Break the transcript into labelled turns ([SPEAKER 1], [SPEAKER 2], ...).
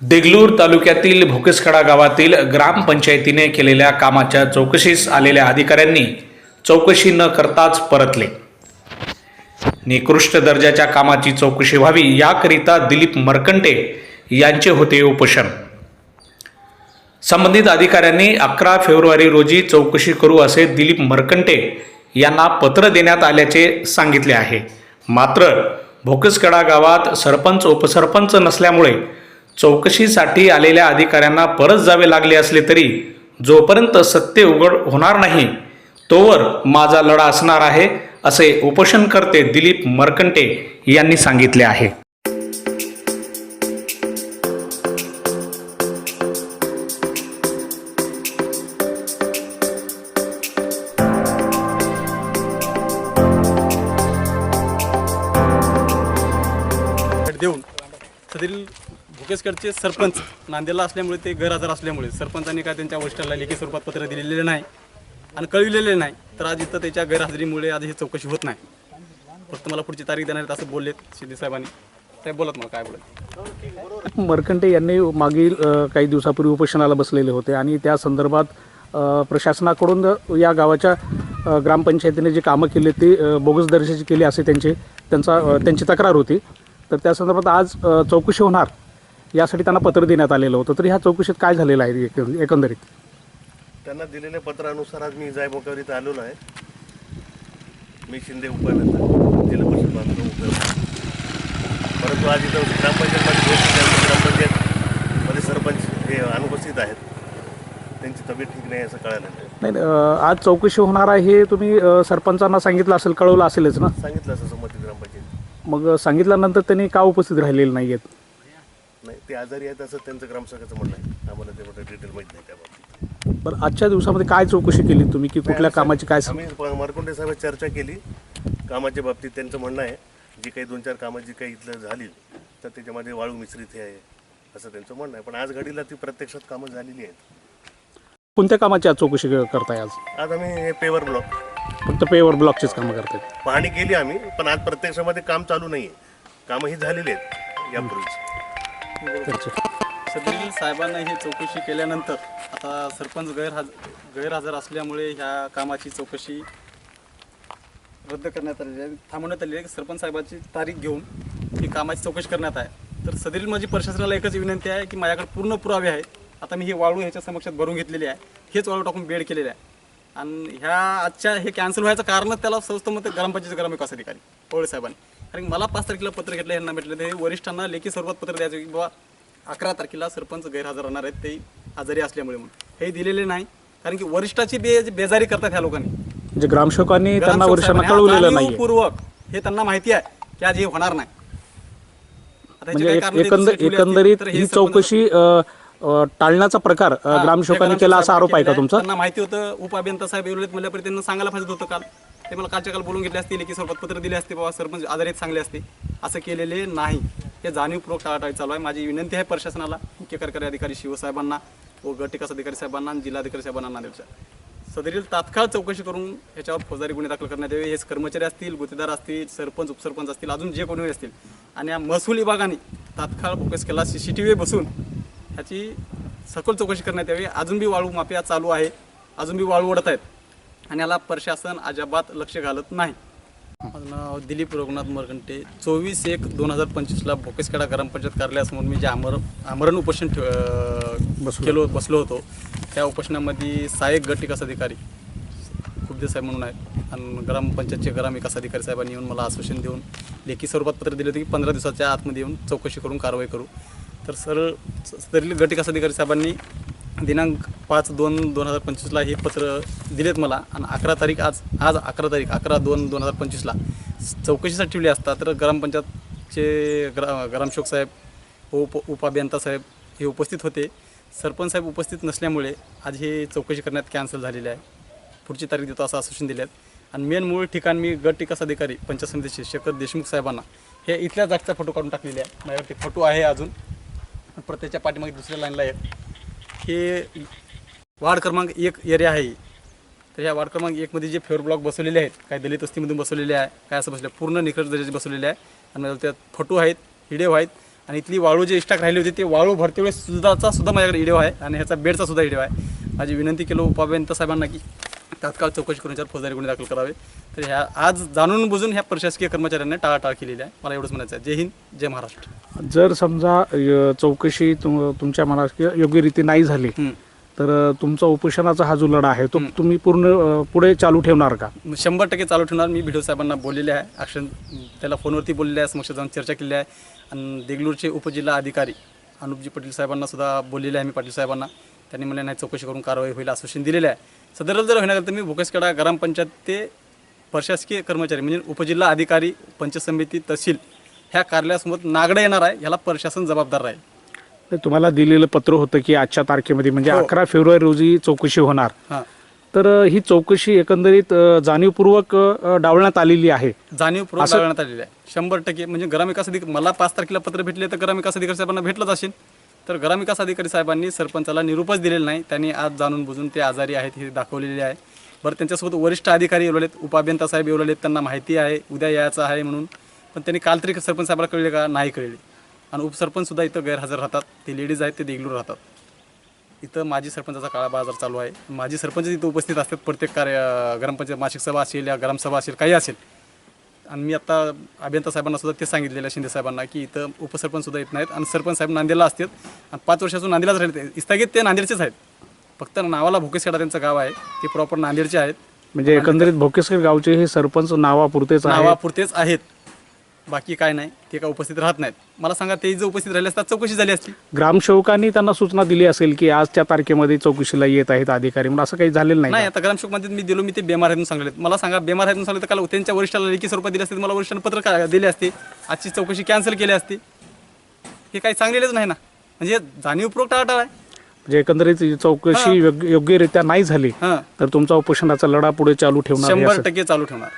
[SPEAKER 1] देगलूर तालुक्यातील भोकसखडा गावातील ग्रामपंचायतीने केलेल्या कामाच्या चौकशीस आलेल्या अधिकाऱ्यांनी चौकशी न करताच परतले. निकृष्ट दर्जाच्या कामाची चौकशी व्हावी याकरिता दिलीप मरकंटे यांचे होते उपोषण. संबंधित अधिकाऱ्यांनी अकरा फेब्रुवारी रोजी चौकशी करू असे दिलीप मरकंटे यांना पत्र देण्यात आल्याचे सांगितले आहे. मात्र भोकसकडा गावात सरपंच उपसरपंच नसल्यामुळे चौकशीसाठी आलेल्या अधिकाऱ्यांना परत जावे लागले असले तरी जोपर्यंत सत्य उघड होणार नाही तोवर माझा लढा असणार आहे असे उपोषणकर्ते दिलीप मरकंटे यांनी सांगितले आहे.
[SPEAKER 2] भेट देऊन सदरील भुकेसकडचे सरपंच नांदेडला असल्यामुळे ते गैरहजर असल्यामुळे सरपंचांनी काय त्यांच्या वरिष्ठाला लेखी स्वरूपात पत्र दिलेले नाही आणि कळविलेले नाही तर आज इथं त्याच्या गैरहजेरीमुळे आज ही चौकशी होत नाही. फक्त मला पुढची तारीख देणार आहेत असं बोललेत शिंदे साहेबांनी. ते बोलत मला काय बोलत
[SPEAKER 3] मरकंटे यांनी मागील काही दिवसापूर्वी उपोषणाला बसलेले होते आणि त्या संदर्भात प्रशासनाकडून या गावाच्या ग्रामपंचायतीने जी कामं केली ती बोगस दर्जाची केली असे त्यांची त्यांचा त्यांची तक्रार होती. तर त्या संदर्भात आज चौकशी होणार. यासाठी त्यांना पत्र देण्यात आलेलं होतं. तर ह्या चौकशीत काय झालेलं आहे एकं- एकंदरीत?
[SPEAKER 4] त्यांना दिलेल्या पत्रानुसार आज मी जायबोकावर इथं आलेलो आहे. मी शिंदे उपायनंतर जिल्हा परिषद परंतु आज इथं ग्रामपंचायतमध्ये ग्रामपंचायतमध्ये सरपंच हे अनुपस्थित आहेत. त्यांची तब्येत ठीक नाही असं कळालं नाही
[SPEAKER 3] आज चौकशी होणार आहे हे तुम्ही सरपंचांना सांगितलं असेल कळवलं असेलच ना?
[SPEAKER 4] सांगितलं असं संमती ग्रामपंचायत.
[SPEAKER 3] मग सांगितल्यानंतर त्यांनी का उपस्थित राहिलेले नाही आहेत
[SPEAKER 4] नाही ते आजारी आहेत असं त्यांचं ग्रामसंघाचं म्हणणं आहे. आम्हाला ते मोठं डिटेल माहीत नाही त्या बाबतीत
[SPEAKER 3] बरं आजच्या दिवसामध्ये काय चौकशी केली तुम्ही की कुठल्या कामाची काय
[SPEAKER 4] आम्ही मरकुंडे साहेब चर्चा केली. कामाच्या बाबतीत त्यांचं म्हणणं आहे जी काही दोन चार कामं जी काही इथलं झाली तर त्याच्यामध्ये वाळू मिश्रित हे आहे असं त्यांचं म्हणणं आहे. पण आज घडीला ती प्रत्यक्षात कामं झालेली आहेत.
[SPEAKER 3] कोणत्या कामाची आज चौकशी करताय आज?
[SPEAKER 4] आज आम्ही हे पेवर ब्लॉक
[SPEAKER 3] फक्त पेवर ब्लॉकचीच कामं करतायत
[SPEAKER 4] पाहणी केली आम्ही पण आज प्रत्यक्षामध्ये काम चालू नाही आहे कामं ही झालेली आहेत यापूर्वीच.
[SPEAKER 2] सदरील साहेबांना ही चौकशी केल्यानंतर आता सरपंच गैरहज गैरहजर असल्यामुळे ह्या कामाची चौकशी रद्द करण्यात आलेली आहे. थांबवण्यात आलेली आहे. सरपंच साहेबांची तारीख घेऊन ही कामाची चौकशी करण्यात आहे. तर सदरील माझी प्रशासनाला एकच विनंती आहे की माझ्याकडे पूर्ण पुरावे आहेत. आता मी ही वाळू ह्याच्या समक्षात भरून घेतलेली आहे. हेच वाळू टाकून बेड केलेले आहे. आणि ह्या आजच्या हे कॅन्सल व्हायचं कारणच त्याला स्वस्त मग ग्रामपंचायत ग्रामविकास अधिकारी पवळे साहेबांनी. कारण मला पाच तारखेला पत्र घेतलं यांना भेटलं ते वरिष्ठांना लेखी स्वरूपात पत्र द्यायचं की बाबा अकरा तारखेला सरपंच गैरहजर राहणार आहेत ते आजारी असल्यामुळे म्हणून. हे दिलेले नाही कारण की वरिष्ठाची बे बेजारी करतात ह्या लोकांनी.
[SPEAKER 3] म्हणजे ग्रामसेवकांनी त्यांना
[SPEAKER 2] साहेबांनी
[SPEAKER 3] कळवलेलं नाही
[SPEAKER 2] जाणीवपूर्वक हे त्यांना माहिती आहे की आज हे होणार नाही.
[SPEAKER 3] म्हणजे
[SPEAKER 2] कारणं
[SPEAKER 3] एकंदरीत
[SPEAKER 2] हे
[SPEAKER 3] चौकशी टाळण्याचा प्रकार
[SPEAKER 2] हा,
[SPEAKER 3] ग्रामसेवकांनी केला असा आरोप आहे का तुमचा?
[SPEAKER 2] त्यांना माहिती होतं उपअभियंता साहेब एवढे म्हणल्यापर्यंत त्यांना सांगायला पाहिजे होतं काल. ते मला कालच्या काल बोलून घेतले असते की स्वरूपात पत्र दिले असते बाबा सरपंच आधारित चांगले असते. असं केलेले नाही. हे जाणीवपूर्वक टाळाटाळी चालू आहे. माझी विनंती आहे प्रशासनाला मुख्य कार्यकारी अधिकारी शिवसाहेबांना व गट विकास अधिकारी साहेबांना आणि जिल्हाधिकारी साहेबांना नांदेडच्या. सदरील तात्काळ चौकशी करून ह्याच्यावर फौजदारी गुन्हे दाखल करण्यात यावे. हेच कर्मचारी असतील गुत्तेदार असतील सरपंच उपसरपंच असतील अजून जे कोणी असतील. आणि या महसूल विभागाने तात्काळ फोकस केला. सी सी टी व्ही बसून ह्याची सखोल चौकशी करण्यात यावी. अजून बी वाळू माफिया चालू आहे. अजून बी वाळू ओढत आहेत. आणि याला प्रशासन अजाबात लक्ष घालत नाही. माझं नाव दिलीप रघुनाथ मरगंटे चोवीस एक दोन हजार पंचवीसला भोकेसखेडा ग्रामपंचायत कार्यालयासमोर मी जे आमर आमरण उपोषण केलो बसलो होतो. त्या उपोषणामध्ये सहाय्यक गट विकास अधिकारी खुबदे साहेब म्हणून आहेत आणि ग्रामपंचायतचे ग्राम विकास अधिकारी साहेबांनी येऊन मला आश्वासन देऊन लेखी स्वरूपात पत्र दिले होते की पंधरा दिवसाच्या आतमध्ये येऊन चौकशी करून कारवाई करू. तर सर तरी गट विकास अधिकारी साहेबांनी दिनांक पाच दोन दोन हजार पंचवीसला हे पत्र दिलेत मला. आणि अकरा तारीख आज आज अकरा तारीख अकरा दोन दोन हजार पंचवीसला. चौकशीसाठी ठेवली असता तर ग्रामपंचायतचे ग्रा ग्रामसेवक साहेब उप उपाभियंता साहेब हे उपस्थित होते. सरपंच साहेब उपस्थित नसल्यामुळे आज हे चौकशी करण्यात कॅन्सल झालेली आहे. पुढची तारीख देतो असं आश्वासन दिले आहेत आणि मेन मूळ ठिकाण मी गट विकास अधिकारी पंचायत समितीचे शेखर देशमुख साहेबांना हे इथल्या जागचा फोटो काढून टाकलेले आहे. माझ्यावरती फोटो आहे अजून. प्रत्येकच्या पाठीमागे दुसऱ्या लाईनला आहेत. हे वार्ड क्रमांक एक एरिया आहे. तर ह्या वार्ड क्रमांक एकमध्ये जे फेअर ब्लॉक बसवलेले आहेत काय दलित वस्तीमधून बसवलेले आहे काय असं बसले पूर्ण निकट दर्जाचे बसवलेले आहे. आणि त्यात फोटो आहेत हिडेव आहेत. आणि इथली वाळू जे इष्टाक राहिली होती ते वाळू भरते वेळेस सुद्धाचा सुद्धा माझ्याकडे व्हिडिओ आहे. आणि ह्याचा बेडचा सुद्धा व्हिडिओ आहे. माझी विनंती केलो उपाभियंता साहेबांना की तात्काळ चौकशी करून याच्यावर फौजदारी गुन्हे दाखल करावे. तर ह्या आज जाणून बुजून ह्या प्रशासकीय कर्मचाऱ्यांनी टाळाटाळ केलेली आहे. मला एवढंच म्हणायचं आहे. जय हिंद जय महाराष्ट्र.
[SPEAKER 3] जर समजा चौकशी तुम तुमच्या मनात योग्य रीती नाही झाली. तर तुमचा उपोषणाचा हा जो लढा आहे तो तुम्ही पूर्ण पुढे चालू ठेवणार का?
[SPEAKER 2] शंभर टक्के चालू ठेवणार. मी भिडो साहेबांना बोललेले आहे. अक्षर त्याला फोनवरती बोललेले आहे. समक्ष जाऊन चर्चा केली आहे. आणि देगलूरचे उपजिल्हा अधिकारी अनुपजी पटेल साहेबांना सुद्धा बोललेले आहे मी पाटील साहेबांना. त्यांनी मला नाही चौकशी करून कारवाई होईल. आश्वासन दिलेलं आहे. सदर जर होणार तर मी भोकसकडा ग्रामपंचायत ते प्रशासकीय कर्मचारी म्हणजे उपजिल्हा अधिकारी पंचायत समिती तहसील ह्या कार्यालयासमोर नागडं येणार आहे ह्याला प्रशासन जबाबदार राहील.
[SPEAKER 3] तुम्हाला दिलेलं पत्र होतं की आजच्या तारखेमध्ये म्हणजे
[SPEAKER 2] हो.
[SPEAKER 3] अकरा फेब्रुवारी रोजी चौकशी होणार.
[SPEAKER 2] हां.
[SPEAKER 3] तर अ, ही चौकशी एकंदरीत अ, जाणीवपूर्वक अ, डावलण्यात आलेली आहे.
[SPEAKER 2] जाणीवपूर्वक
[SPEAKER 3] असं-
[SPEAKER 2] आलेली आहे. शंभर टक्के म्हणजे ग्रामविकास अधिकारी मला पाच तारखेला पत्र भेटले तर ग्रामविकास अधिकारी साहेबांना भेटलंच असेल. तर ग्रामविकास अधिकारी साहेबांनी सरपंचाला निरूपच दिलेला नाही. त्यांनी आज जाणून बुजून ते आजारी आहेत हे दाखवलेले आहे. बरं त्यांच्यासोबत वरिष्ठ अधिकारी येवलेत उपाभियंता साहेब येवलेत त्यांना माहिती आहे उद्या यायचं आहे म्हणून. पण त्यांनी काल तरी सरपंच साहेबाला कळले का? नाही कळले. आणि उपसरपंचसुद्धा इथं गैरहजर राहतात. ते लेडीज आहेत ते देगलूर राहतात. इथं माजी सरपंचाचा काळा बाजार चालू आहे. माजी सरपंच इथं उपस्थित असतात. प्रत्येक कार्य ग्रामपंचायत मासिक सभा असेल या ग्रामसभा असेल काही असेल. आणि मी आता अभियंता साहेबांना सुद्धा ते सांगितलेलं शिंदे साहेबांना की इथं उपसरपंच सुद्धा येत नाहीत आणि सरपंच साहेब नांदेडला असतात आणि पाच वर्षातून नांदेडलाच राहिले इस्थगित ते नांदेडचेच आहेत. फक्त नावाला भोकेसखेडा त्यांचं गाव आहे. ते प्रॉपर नांदेडचे आहेत.
[SPEAKER 3] म्हणजे एकंदरीत भोकेसकर गावचे हे सरपंच नावापुरतेच
[SPEAKER 2] नावापुरतेच आहेत. बाकी काय नाही ते काय उपस्थित राहत नाहीत. मला सांगा ते जर उपस्थित राहिले असतात चौकशी झाली असती.
[SPEAKER 3] ग्रामसेवकांनी त्यांना सूचना दिली असेल की आजच्या तारखेमध्ये चौकशीला येत आहेत अधिकारी म्हणून असं काही झालेलं नाही
[SPEAKER 2] नाही आता ग्रामशोकमध्ये मी दिलो मी ते बेमार आहेत म्हणून सांगले. मला सांगा बेमार आहेत म्हणून सांगले तर काल त्यांच्या वरिष्ठाला लेखी स्वरूपात दिले असते मला वरिष्ठांना पत्र का- दिले असते? आजची चौकशी कॅन्सल केली असती. हे काही चांगलेलंच नाही ना. म्हणजे जाणीवपूर्वक टाळाटाळ आहे.
[SPEAKER 3] म्हणजे एकंदरीत ही चौकशी योग्य- योग्यरित्या नाही झाली
[SPEAKER 2] हां.
[SPEAKER 3] तर तुमचा उपोषणाचा लढा पुढे चालू ठेवणार
[SPEAKER 2] शंभर
[SPEAKER 3] असं.
[SPEAKER 2] टक्के चालू ठेवणार.